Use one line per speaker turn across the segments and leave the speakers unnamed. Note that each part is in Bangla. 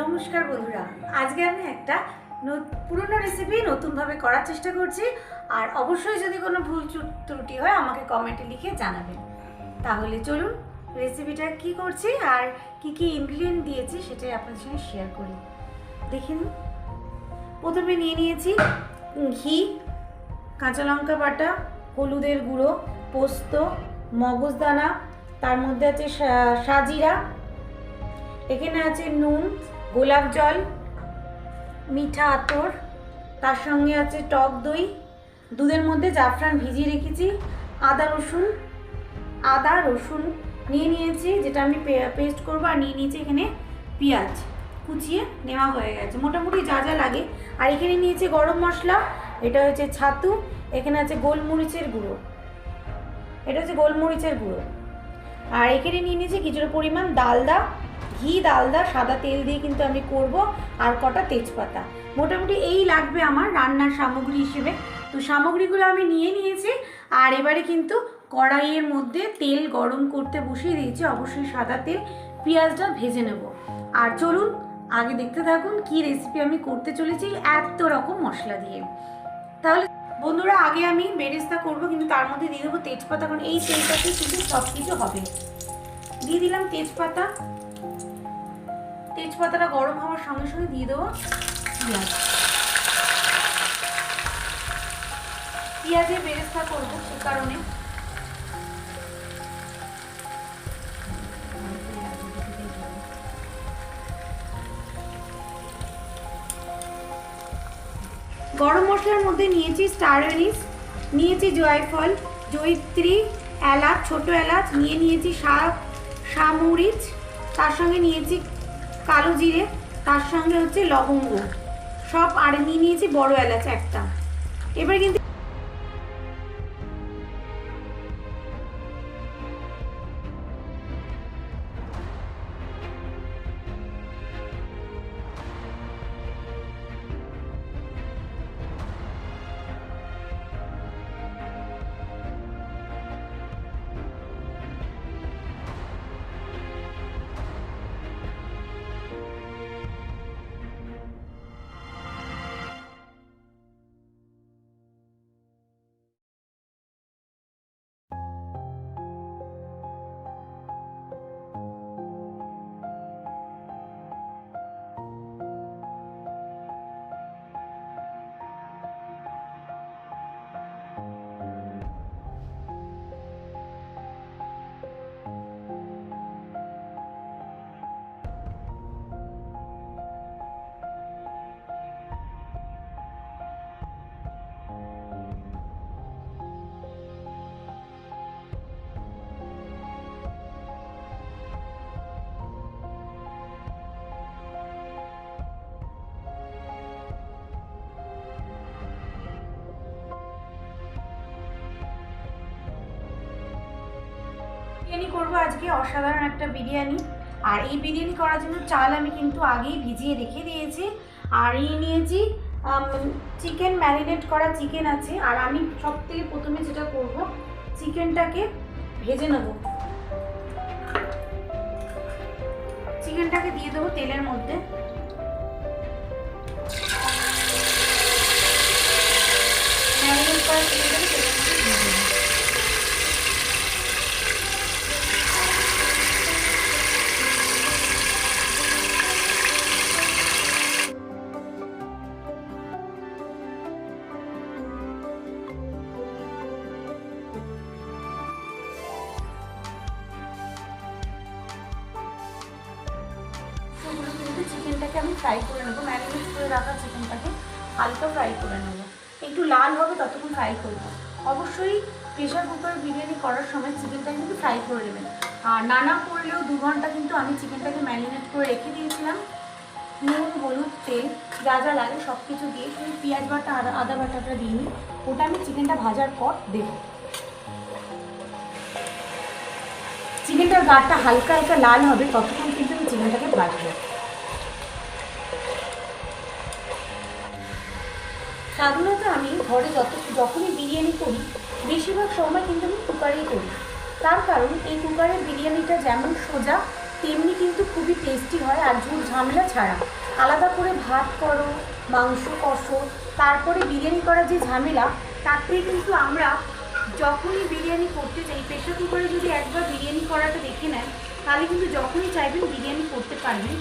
নমস্কার বন্ধুরা। আজকে আমি একটা পুরনো রেসিপি নতুনভাবে করার চেষ্টা করছি। আর অবশ্যই যদি কোনো ভুল ত্রুটি হয়, আমাকে কমেন্টে লিখে জানাবেন। তাহলে চলুন রেসিপিটা কি করছি আর কি কি ইনগ্রিডিয়েন্ট দিয়েছি সেটাই আপনাদের সঙ্গে শেয়ার করি। দেখে নিন। প্রথমে নিয়ে নিয়েছি ঘি, কাঁচা লঙ্কা বাটা, হলুদের গুঁড়ো, পোস্ত মগজদানা তার মধ্যে আছে সাজিরা। এখানে আছে নুন গোলাপ জল, মিঠা আতর, তার সঙ্গে আছে টক দই, দুধের মধ্যে জাফরান ভিজিয়ে রেখেছি, আদা রসুন আদা রসুন নিয়ে নিয়েছি, যেটা আমি পেস্ট করব আর নিয়ে নিয়েছি এখানে পেঁয়াজ কুচিয়ে নেওয়া হয়ে গেছে। মোটামুটি যা যা লাগে। আর এখানে নিয়েছি গরম মশলা, এটা হচ্ছে ছাতু, এখানে আছে গোলমরিচের গুঁড়ো। এটা হচ্ছে গোলমরিচের গুঁড়ো। আর এখানে নিয়ে নিয়েছি কিছুটা পরিমাণ ডালদা ঘি ডালদা সাদা তেল দিয়ে কিন্তু আমি করব আর কটা তেজপাতা। মোটামুটি এই লাগবে আমার রান্নার সামগ্রী হিসেবে। তো সামগ্রীগুলো আমি নিয়ে নিয়েছি আর এবারে কিন্তু কড়াইয়ের মধ্যে তেল গরম করতে বসিয়ে দিয়েছি, অবশ্যই সাদা তেল, পেঁয়াজটা ভেজে নেব। আর চলুন, আগে দেখতে থাকুন কি রেসিপি আমি করতে চলেছি এত রকম মশলা দিয়ে। তাহলে বন্ধুরা, আগে আমি বেরেস্তা করব, কিন্তু তার মধ্যে দিয়ে দেবো তেজপাতা, কারণ এই তেলটাতে কিন্তু সব কিছু হবে। দিয়ে দিলাম তেজপাতা। তেজপাতাটা গরম হওয়ার সঙ্গে সঙ্গে দিয়ে দেবো পেঁয়াজ। পেঁয়াজে বেরেস্তা করব সে কারণে। গরম মশলার মধ্যে নিয়েছি স্টার এনিস নিয়েছি জয়ফল, জয়িত্রী, এলাচ, ছোট এলাচ, নিয়ে নিয়েছি শাক শামুরিচ তার সঙ্গে নিয়েছি কালো জিরে, তার সঙ্গে হচ্ছে লবঙ্গ। সব আর নিয়ে নিয়েছি বড় এলাচ একটা। এবার কিন্তু বিরিয়ানি করব আজকে, অসাধারণ একটা বিরিয়ানি। আর এই বিরিয়ানি করার জন্য চাল আমি কিন্তু আগেই ভিজিয়ে রেখে দিয়েছি। আর এই নিয়েছি চিকেন ম্যারিনেট করা চিকেন আছে। আর আমি সব থেকে প্রথমে যেটা করব চিকেনটাকে ভেজে নেব। চিকেনটাকে দিয়ে দেবো তেলের মধ্যে। ম্যারিনেট করা কিন্তু চিকেনটাকে আমি ফ্রাই করে নেব। ম্যারিনেট করে রাখা চিকেনটাকে হালকা ফ্রাই করে নেব। একটু লাল হবে, ততক্ষণ ফ্রাই করব। অবশ্যই প্রেশার কুকার বিরিয়ানি করার সময় চিকেনটা কিন্তু ফ্রাই করে নেবেন। আর নানা করলেও দু ঘণ্টা কিন্তু আমি চিকেনটাকে ম্যারিনেট করে রেখে দিয়েছিলাম। নুন, হলুদ, তেল যা যা লাগে সব কিছু দিয়ে ওই পেঁয়াজ বাটা আদা আদা বাটাটা দিয়ে নিই ওটা আমি চিকেনটা ভাজার পর দেবো। চিকেনটার গাটা হালকা হালকা লাল হবে, ততক্ষণ কিন্তু আমি চিকেনটাকে ভাজবো। সাধারণত আমি ঘরে যত, যখনই বিরিয়ানি করি, বেশিরভাগ সময় কিন্তু আমি কুকারেই করি। তার কারণ, এই কুকারের বিরিয়ানিটা যেমন সোজা, তেমনি কিন্তু খুবই টেস্টি হয় আর ঝুল ঝামেলা ছাড়া। আলাদা করে ভাত করো, মাংস কষো, তারপরে বিরিয়ানি করার যে ঝামেলা থেকে কিন্তু আমরা যখনই বিরিয়ানি করতে চাই প্রেশার কুকারে যদি একবার বিরিয়ানি করাটা দেখে নেন, তাহলে কিন্তু যখনই চাইবেন বিরিয়ানি করতে পারবেন।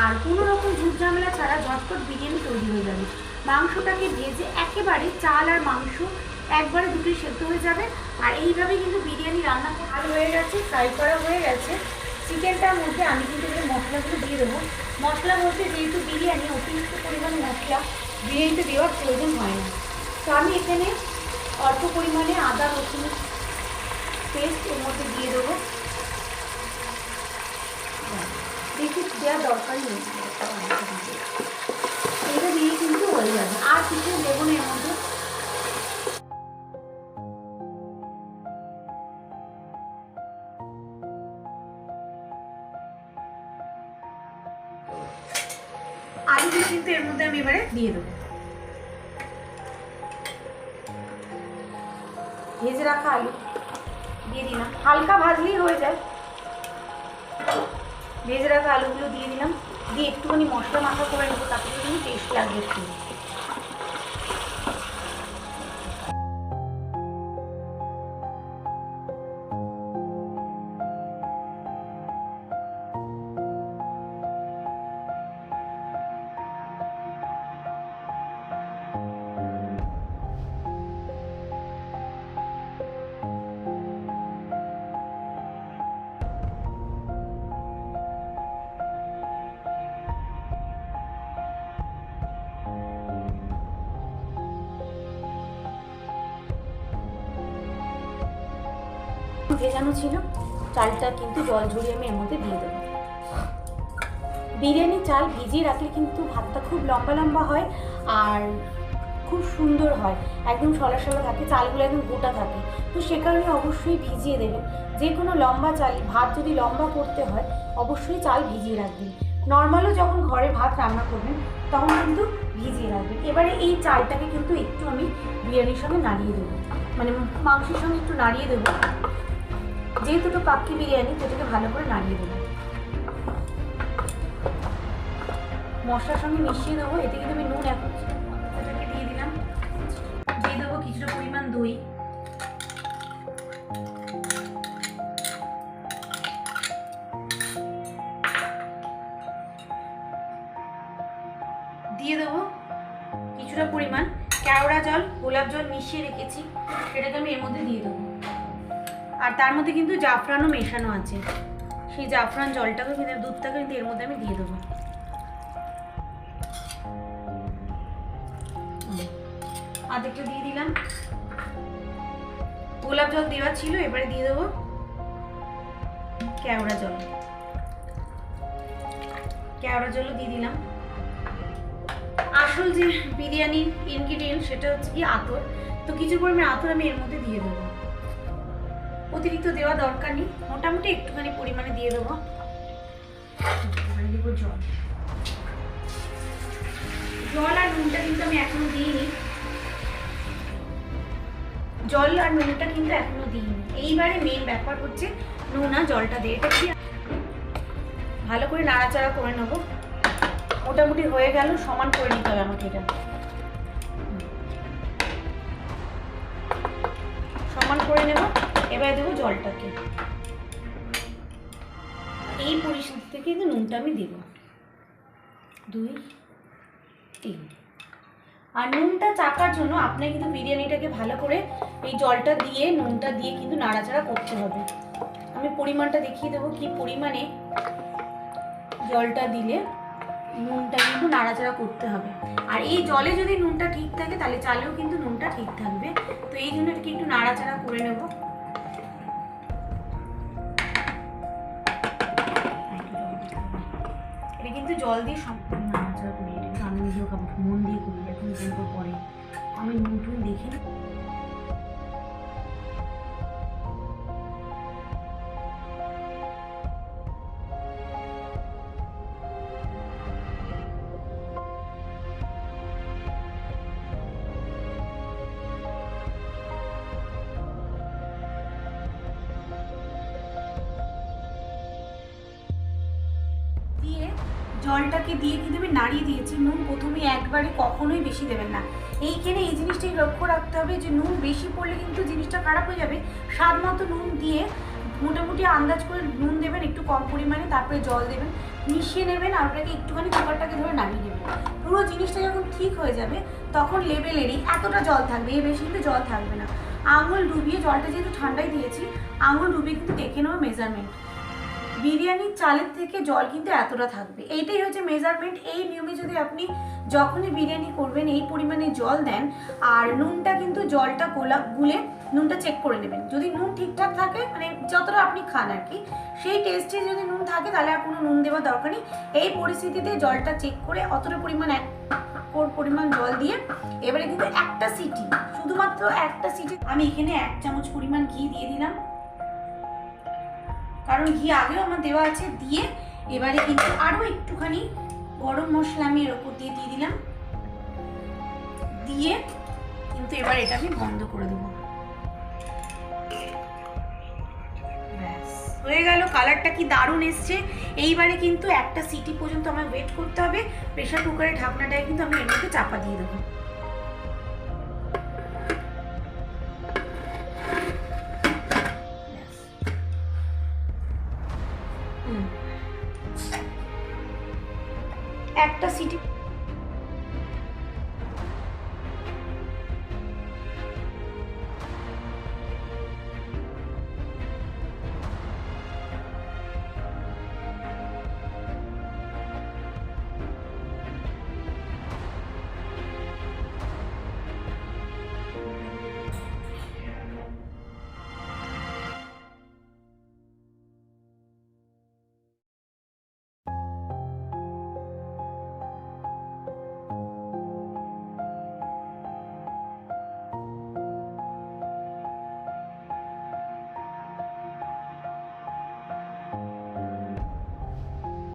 আর কোনো রকম ঝুট ঝামেলা ছাড়া ঝটপট বিরিয়ানি তৈরি হয়ে যাবে। মাংসটাকে ভেজে একেবারে চাল আর মাংস একবারে দুটোই সেদ্ধ হয়ে যাবে। আর এইভাবে কিন্তু বিরিয়ানি রান্না ভালো হয়ে গেছে ফ্রাই করা হয়ে গেছে। চিকেনটার মধ্যে আমি কিন্তু এখানে মশলাগুলো দিয়ে দেবো। মশলার মধ্যে যেহেতু বিরিয়ানি, অতিরিক্ত পরিমাণে মশলা, বিরিয়ানিতে দেওয়ার প্রয়োজন হয় না। তো আমি এখানে অল্প পরিমাণে আদা, রসুন পেস্ট এর মধ্যে দিয়ে দেবো। দেখি, দেওয়ার দরকারই নেই। এটা দিয়ে কিন্তু হয়ে যাবে। আর কিছু দেবো না এর মধ্যে। কিন্তু এর মধ্যে আমি এবারে দিয়ে দেবো। ভেজে রাখা আলু। দিয়ে দিলাম। হালকা ভাজলেই হয়ে যায়। ভেজে রাখা আলুগুলো দিয়ে দিলাম। দিয়ে একটুখানি মশলা মাখা করে নেব তাতে কিন্তু টেস্ট লাগবে একটু ভেজানো ছিল, চালটা কিন্তু জল ঝরিয়ে আমি এর মধ্যে দিয়ে দেবো। বিরিয়ানি চাল ভিজিয়ে রাখলে কিন্তু ভাতটা খুব লম্বা লম্বা হয় আর খুব সুন্দর হয়। একদম সলা সলা থাকে, চালগুলো একদম গোটা থাকে। তো সে কারণে অবশ্যই ভিজিয়ে দেবেন যে কোনো লম্বা চাল, ভাত যদি লম্বা করতে হয়, অবশ্যই চাল ভিজিয়ে রাখবেন। নর্মালও যখন ঘরে ভাত রান্না করবেন, তখন কিন্তু ভিজিয়ে রাখবেন। এবারে এই চালটাকে কিন্তু একটু আমি বিরিয়ানির সঙ্গে নাড়িয়ে দেবো। মানে মাংসের সঙ্গে একটু নাড়িয়ে দেবো। যেহেতু তো পাক্কি বিরিয়ানি সেটাকে ভালো করে নাড়িয়ে দেবো মশলার সঙ্গে মিশিয়ে দেবো, এতে কিন্তু আমি নুন এখন এটাকে দিয়ে দিলাম। দিয়ে দেবো কিছুটা পরিমাণ দই। দিয়ে দেবো কিছুটা পরিমাণ কেওড়া জল, গোলাপ জল মিশিয়ে রেখেছি। সেটাকে আমি এর মধ্যে দিয়ে দেবো। আর তার মধ্যে কিন্তু জাফরানও মেশানো আছে। সেই জাফরান জলটাকে কিন্তু দুধটাকে কিন্তু এর মধ্যে আমি দিয়ে দেবো। আধেকটা দিয়ে দিলাম। গোলাপ জল দেওয়া ছিল, এবারে দিয়ে দেবো কেওড়া জল। কেওড়া জলও দিয়ে দিলাম। আসল যে বিরিয়ানির ইনগ্রিডিয়েন্ট সেটা হচ্ছে কি আতর। তো কিছু পরিমাণে আতর আমি এর মধ্যে দিয়ে দেবো। অতিরিক্ত দেওয়া দরকার নেই। মোটামুটি একটুখানি পরিমাণে দিয়ে দেবো। জল। জল আর নুনটা কিন্তু আমি এখনও দিইনি। জল আর নুনটা কিন্তু এখনও দিইনি। এইবারে মেন ব্যাপার হচ্ছে নুন আর জলটা দিয়ে। এটা কি ভালো করে নাড়াচাড়া করে নেব। মোটামুটি হয়ে গেল, সমান করে নিতে হবে আমাকে এটা। সমান করে নেব। এবারে দেবো জলটাকে। এই পরিস্থিতি থেকে কিন্তু নুনটা আমি দেবো। দুই, তিন। আর নুনটা চাকার জন্য আপনাকে কিন্তু বিরিয়ানিটাকে ভালো করে এই জলটা দিয়ে, নুনটা দিয়ে কিন্তু নাড়াচাড়া করতে হবে। আমি পরিমাণটা দেখিয়ে দেবো কি পরিমাণে জলটা দিলে নুনটা কিন্তু নাড়াচাড়া করতে হবে। আর এই জলে যদি নুনটা ঠিক থাকে, তাহলে চালেও কিন্তু নুনটা ঠিক থাকবে। তো এই জন্য এটাকে একটু নাড়াচাড়া করে নেব। কিন্তু জল দিয়ে সম্পূর্ণ নাড়াচাড়া করি এটা আমি নিজেও মন দিয়ে করি এখন পরে আমি নতুন দেখে জলটাকে দিয়ে কিন্তু আমি নাড়িয়ে দিয়েছি। নুন প্রথমে একবারে কখনোই বেশি দেবেন না। এইখানে এই জিনিসটাই লক্ষ্য রাখতে হবে যে, নুন বেশি পড়লে কিন্তু জিনিসটা খারাপ হয়ে যাবে। স্বাদ মতো নুন দিয়ে মোটামুটি আন্দাজ করে নুন দেবেন, একটু কম পরিমাণে, তারপরে জল দেবেন। মিশিয়ে নেবেন আর ওটাকে একটুখানি কুকারটাকে ধরে নামিয়ে নেবেন। পুরো জিনিসটা যখন ঠিক হয়ে যাবে, তখন লেবেলেরই এতটা জল থাকবে, এর বেশি কিন্তু জল থাকবে না। আঙুল ডুবিয়ে জলটা যেহেতু ঠান্ডাই দিয়েছি, আঙুল ডুবিয়ে কিন্তু দেখে নেব মেজারমেন্ট বিরিয়ানির চালের থেকে জল কিন্তু এতটা থাকবে। এইটাই হচ্ছে মেজারমেন্ট এই নিয়মে যদি আপনি যখনই বিরিয়ানি করবেন, এই পরিমাণে জল দেন, আর নুনটা কিন্তু জলটা গোলা, গুলে নুনটা চেক করে নেবেন। যদি নুন ঠিকঠাক থাকে মানে যতটা আপনি খান আর কি, সেই টেস্টে যদি নুন থাকে, তাহলে আর কোনো নুন দেওয়ার দরকার নেই। এই পরিস্থিতিতে জলটা চেক করে অতটা পরিমাণ, এক পরিমাণ জল দিয়ে, এবারে কিন্তু একটা সিটি, শুধুমাত্র একটা সিটি। আমি এখানে এক চামচ পরিমাণ ঘি দিয়ে দিলাম। কারণ ঘি আগেও আমার দেওয়া আছে, দিয়ে এবারে কিন্তু আরও একটুখানি গরম মশলা আমি এর ওপর দিয়ে দিয়ে দিলাম। দিয়ে কিন্তু এবার এটা আমি বন্ধ করে দেবো। হয়ে গেল, কালারটা কি দারুণ এসছে। এইবারে কিন্তু একটা সিটি পর্যন্ত আমার ওয়েট করতে হবে। প্রেশার কুকারের ঢাকনাটায় কিন্তু আমি এর মধ্যে চাপা দিয়ে দেবো।